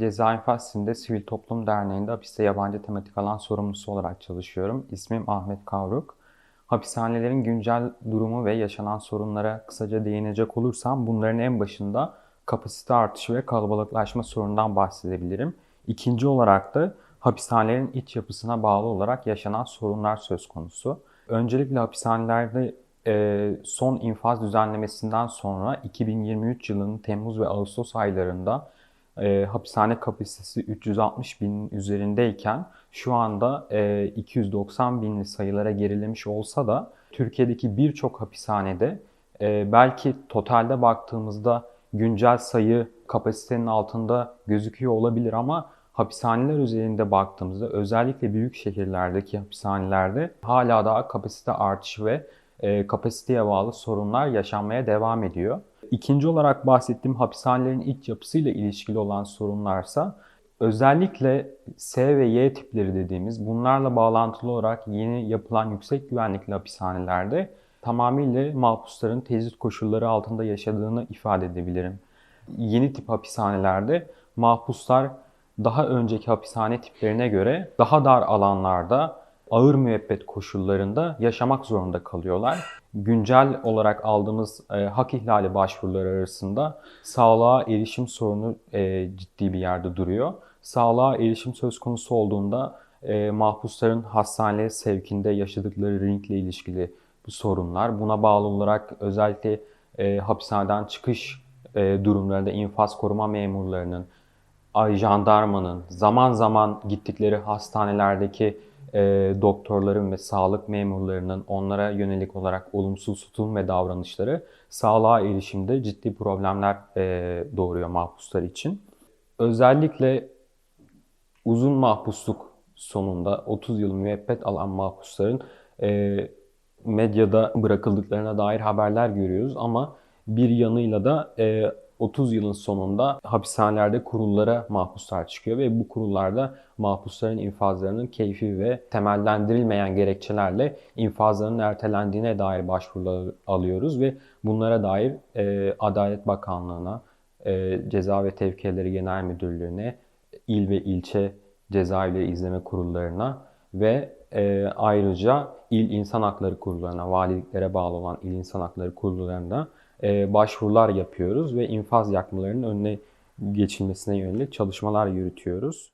Ceza İnfazsi'nde Sivil Toplum Derneği'nde hapiste yabancı tematik alan sorumlusu olarak çalışıyorum. İsmim Ahmet Kavruk. Hapishanelerin güncel durumu ve yaşanan sorunlara kısaca değinecek olursam bunların en başında kapasite artışı ve kalabalıklaşma sorunundan bahsedebilirim. İkinci olarak da hapishanelerin iç yapısına bağlı olarak yaşanan sorunlar söz konusu. Öncelikle hapishanelerde e, son infaz düzenlemesinden sonra 2023 yılının Temmuz ve Ağustos aylarında e, hapishane kapasitesi 360 binin üzerindeyken şu anda e, 290 binli sayılara gerilemiş olsa da Türkiye'deki birçok hapishanede e, belki totalde baktığımızda güncel sayı kapasitenin altında gözüküyor olabilir ama hapishaneler üzerinde baktığımızda özellikle büyük şehirlerdeki hapishanelerde hala daha kapasite artışı ve e, kapasiteye bağlı sorunlar yaşanmaya devam ediyor. İkinci olarak bahsettiğim hapishanelerin iç yapısıyla ilişkili olan sorunlarsa özellikle S ve Y tipleri dediğimiz bunlarla bağlantılı olarak yeni yapılan yüksek güvenlikli hapishanelerde tamamıyla mahpusların tezit koşulları altında yaşadığını ifade edebilirim. Yeni tip hapishanelerde mahpuslar daha önceki hapishane tiplerine göre daha dar alanlarda ağır müebbet koşullarında yaşamak zorunda kalıyorlar. Güncel olarak aldığımız e, hak ihlali başvuruları arasında sağlığa erişim sorunu e, ciddi bir yerde duruyor. Sağlığa erişim söz konusu olduğunda e, mahpusların hastaneye sevkinde yaşadıkları ringle ilişkili bu sorunlar. Buna bağlı olarak özellikle e, hapishaneden çıkış e, durumlarında infaz koruma memurlarının, ay jandarmanın, zaman zaman gittikleri hastanelerdeki e, doktorların ve sağlık memurlarının onlara yönelik olarak olumsuz tutum ve davranışları sağlığa erişimde ciddi problemler e, doğuruyor mahpuslar için. Özellikle uzun mahpusluk sonunda 30 yıl müebbet alan mahpusların e, medyada bırakıldıklarına dair haberler görüyoruz ama bir yanıyla da e, 30 yılın sonunda hapishanelerde kurullara mahpuslar çıkıyor ve bu kurullarda mahpusların infazlarının keyfi ve temellendirilmeyen gerekçelerle infazlarının ertelendiğine dair başvurular alıyoruz ve bunlara dair e, Adalet Bakanlığı'na, e, Ceza ve Tevkiyeleri Genel Müdürlüğü'ne, il ve ilçe cezaevleri izleme kurullarına ve e, ayrıca il insan hakları kurullarına, valiliklere bağlı olan il insan hakları kurullarına e, başvurular yapıyoruz ve infaz yakmalarının önüne geçilmesine yönelik çalışmalar yürütüyoruz.